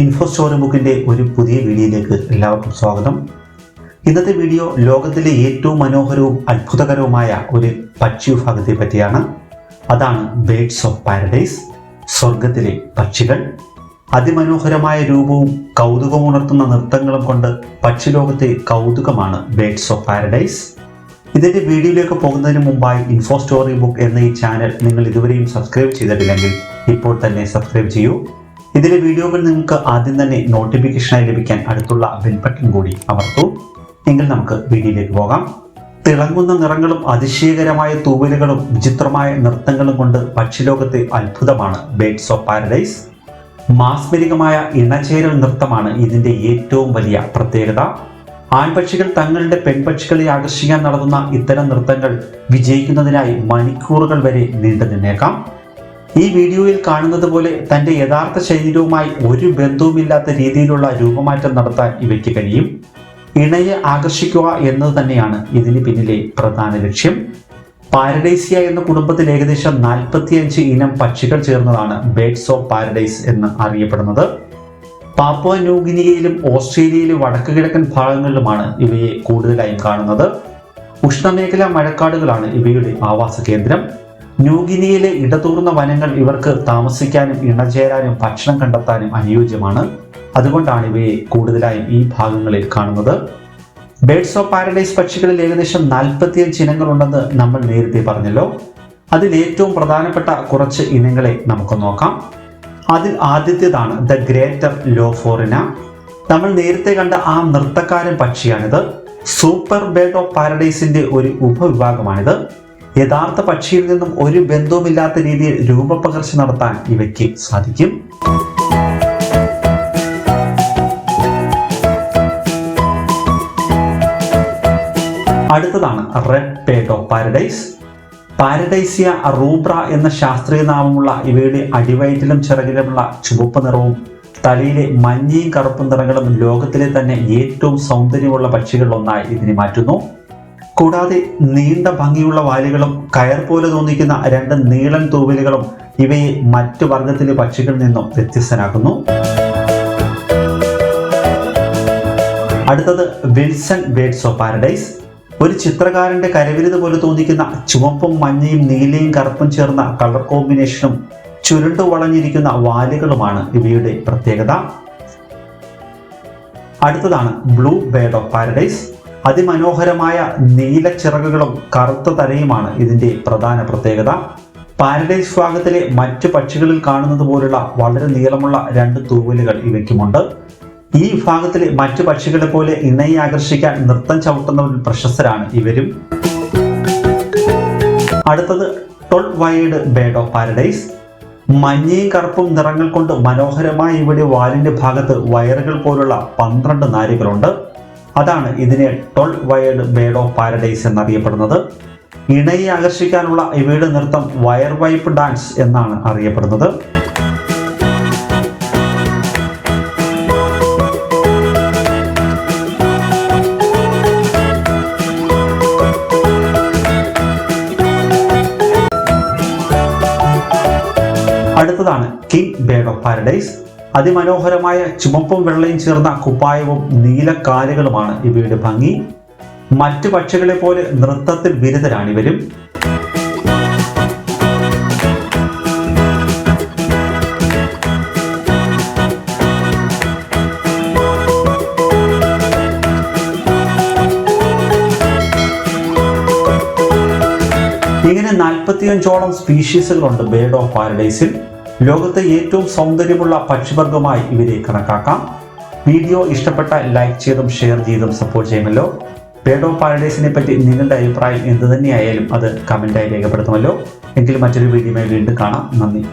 Info story ബുക്കിന്റെ ഒരു പുതിയ വീഡിയോയിലേക്ക് എല്ലാവർക്കും സ്വാഗതം. ഇന്നത്തെ വീഡിയോ ലോകത്തിലെ ഏറ്റവും മനോഹരവും അത്ഭുതകരവുമായ ഒരു പക്ഷി വിഭാഗത്തെ പറ്റിയാണ്. അതാണ് ബേഡ്സ് ഓഫ് പാരഡൈസ് സ്വർഗത്തിലെ പക്ഷികൾ. അതിമനോഹരമായ രൂപവും കൗതുകമുണർത്തുന്ന നൃത്തങ്ങളും കൊണ്ട് പക്ഷിലോകത്തെ കൗതുകമാണ് ബേഡ്സ് ഓഫ് പാരഡൈസ് ഇതിന്റെ വീഡിയോയിലേക്ക് പോകുന്നതിന് മുമ്പായി ഇൻഫോ സ്റ്റോറി ബുക്ക് എന്ന ഈ ചാനൽ നിങ്ങൾ ഇതുവരെയും സബ്സ്ക്രൈബ് ചെയ്തിട്ടില്ലെങ്കിൽ ഇപ്പോൾ തന്നെ സബ്സ്ക്രൈബ് ചെയ്യൂ. ഇതിലെ വീഡിയോകൾ നിങ്ങൾക്ക് ആദ്യം തന്നെ നോട്ടിഫിക്കേഷനായി ലഭിക്കാൻ അടുത്തുള്ള ബെൽ ബട്ടൺ കൂടി അമർത്തൂ. എങ്കിൽ നമുക്ക് വീഡിയോയിലേക്ക് പോകാം. തിളങ്ങുന്ന നിറങ്ങളും അതിശയകരമായ തൂവലുകളും വിചിത്രമായ നൃത്തങ്ങളും കൊണ്ട് പക്ഷിലോകത്തെ അത്ഭുതമാണ് ബേഡ്സ് ഓഫ് പാരഡൈസ് മാസ്മരികമായ ഇണചേരൽ നൃത്തമാണ് ഇതിന്റെ ഏറ്റവും വലിയ പ്രത്യേകത. ആൺപക്ഷികൾ തങ്ങളുടെ പെൺപക്ഷികളെ ആകർഷിക്കാൻ നടത്തുന്ന ഇത്തരം നൃത്തങ്ങൾ വിജയിക്കുന്നതിനായി മണിക്കൂറുകൾ വരെ നീണ്ടു നിന്നേക്കാം ഈ വീഡിയോയിൽ കാണുന്നത് പോലെ തന്റെ യഥാർത്ഥ ശരീരവുമായി ഒരു ബന്ധവുമില്ലാത്ത രീതിയിലുള്ള രൂപമാറ്റം നടത്താൻ ഇവയ്ക്ക് കഴിയും. ഇണയെ ആകർഷിക്കുക എന്നത് തന്നെയാണ് ഇതിന് പിന്നിലെ പ്രധാന ലക്ഷ്യം. പാരഡൈസിയ എന്ന കുടുംബത്തിൽ ഏകദേശം നാൽപ്പത്തിയഞ്ച് ഇനം പക്ഷികൾ ചേർന്നതാണ് ബേഡ്സ് ഓഫ് പാരഡൈസ് എന്ന് അറിയപ്പെടുന്നത്. പാപ്പുവ ന്യൂഗിനിയയിലും ഓസ്ട്രേലിയയിലും വടക്ക് കിഴക്കൻ ഭാഗങ്ങളിലുമാണ് ഇവയെ കൂടുതലായും കാണുന്നത്. ഉഷ്ണമേഖലാ മഴക്കാടുകളാണ് ഇവയുടെ ആവാസ കേന്ദ്രം. ന്യൂഗിനിയയിലെ ഇടതൂർന്ന വനങ്ങൾ ഇവർക്ക് താമസിക്കാനും ഇണചേരാനും ഭക്ഷണം കണ്ടെത്താനും അനുയോജ്യമാണ്. അതുകൊണ്ടാണ് ഇവയെ കൂടുതലായും ഈ ഭാഗങ്ങളിൽ കാണുന്നത്. ബേഡ്സ് ഓഫ് പാരഡൈസ് പക്ഷികളിൽ ഏകദേശം നാൽപ്പത്തിയഞ്ച് ഇനങ്ങളുണ്ടെന്ന് നമ്മൾ നേരത്തെ പറഞ്ഞല്ലോ. അതിൽ ഏറ്റവും പ്രധാനപ്പെട്ട കുറച്ച് ഇനങ്ങളെ നമുക്ക് നോക്കാം. അതിൽ ആദ്യത്തേതാണ് ദ ഗ്രേറ്റർ ലോഫോറിന നമ്മൾ നേരത്തെ കണ്ട ആ നൃത്തക്കാരൻ പക്ഷിയാണിത്. സൂപ്പർ ബേഡ് ഓഫ് പാരഡൈസിന്റെ ഒരു ഉപവിഭാഗമാണിത്. യഥാർത്ഥ പക്ഷിയിൽ നിന്നും ഒരു ബന്ധവുമില്ലാത്ത രീതിയിൽ രൂപപകർച്ച നടത്താൻ ഇവയ്ക്ക് സാധിക്കും. അടുത്തതാണ് റെഡ് പേഡ് ഓഫ് പാരഡൈസ് പാരഡൈസിയ റൂബ്ര എന്ന ശാസ്ത്രീയ നാമമുള്ള ഇവയുടെ അടിവയറ്റിലും ചിറകിലുമുള്ള ചുവപ്പ് നിറവും തലയിലെ മഞ്ഞയും കറുപ്പും നിറങ്ങളും ലോകത്തിലെ തന്നെ ഏറ്റവും സൗന്ദര്യമുള്ള പക്ഷികളിലൊന്നായി ഇതിനെ മാറ്റുന്നു. കൂടാതെ നീണ്ട ഭംഗിയുള്ള വാലുകളും കയർ പോലെ തോന്നിക്കുന്ന രണ്ട് നീളൻ തൂവലുകളും ഇവയെ മറ്റു വർഗത്തിലെ പക്ഷികളിൽ നിന്നും വ്യത്യസ്തനാക്കുന്നു. അടുത്തത് വിൽസൺ ബേഡ്സ് ഓഫ് പാരഡൈസ്. ഒരു ചിത്രകാരന്റെ കരവിരുത് പോലെ തോന്നിക്കുന്ന ചുവപ്പും മഞ്ഞയും നീലയും കറുപ്പും ചേർന്ന കളർ കോമ്പിനേഷനും ചുരുണ്ടു വളഞ്ഞിരിക്കുന്ന വാലുകളുമാണ് ഇവയുടെ പ്രത്യേകത. അടുത്തതാണ് ബ്ലൂ ബേഡ് ഓഫ് പാരഡൈസ്. അതിമനോഹരമായ നീല ചിറകുകളും കറുത്ത തലയുമാണ് ഇതിന്റെ പ്രധാന പ്രത്യേകത. പാരഡൈസ് ഭാഗത്തിലെ മറ്റു പക്ഷികളിൽ കാണുന്നത് പോലുള്ള വളരെ നീളമുള്ള രണ്ട് തൂവലുകൾ ഇവയ്ക്കുമുണ്ട്. ഈ വിഭാഗത്തിലെ മറ്റു പക്ഷികളെ പോലെ ഇണയെ ആകർഷിക്കാൻ നൃത്തം ചവിട്ടുന്നവരിൽ പ്രശസ്തരാണ് ഇവരും. അടുത്തത് twelve wired bird of paradise. മഞ്ഞയും കറുപ്പും നിറങ്ങൾ കൊണ്ട് മനോഹരമായി ഇവിടെ വാലിന്റെ ഭാഗത്ത് വയറുകൾ പോലുള്ള പന്ത്രണ്ട് നാരുകളുണ്ട്. അതാണ് ഇതിനെ twelve wired bird of paradise എന്നറിയപ്പെടുന്നത്. ഇണയെ ആകർഷിക്കാനുള്ള ഇവയുടെ നൃത്തം വയർ വൈപ്പ് ഡാൻസ് എന്നാണ് അറിയപ്പെടുന്നത്. അടുത്തതാണ് കിങ് ബേഡ് ഓഫ് പാരഡൈസ് അതിമനോഹരമായ ചുമപ്പും വെള്ളയും ചേർന്ന കുപ്പായവും നീലക്കാലുകളുമാണ് ഇവയുടെ ഭംഗി. മറ്റു പക്ഷികളെ പോലെ നൃത്തത്തിൽ ബിരുദരാണ് ഇവരും ഇങ്ങനെ നാൽപ്പത്തിയഞ്ചോളം സ്പീഷീസുകളുണ്ട് ബേർഡ് ഓഫ് പാരഡൈസിൽ. ലോകത്തെ ഏറ്റവും സൗന്ദര്യമുള്ള പക്ഷിവർഗമായി ഇവരെ കണക്കാക്കാം. വീഡിയോ ഇഷ്ടപ്പെട്ട ലൈക്ക് ചെയ്തും ഷെയർ ചെയ്തും സപ്പോർട്ട് ചെയ്യുമല്ലോ. ബേഡ് ഓഫ് പാരഡൈസിനെ പറ്റി നിങ്ങളുടെ അഭിപ്രായം എന്ത് തന്നെയായാലും അത് കമന്റായി രേഖപ്പെടുത്തുമല്ലോ. എങ്കിൽ മറ്റൊരു വീഡിയോയുമായി വീണ്ടും കാണാം. നന്ദി.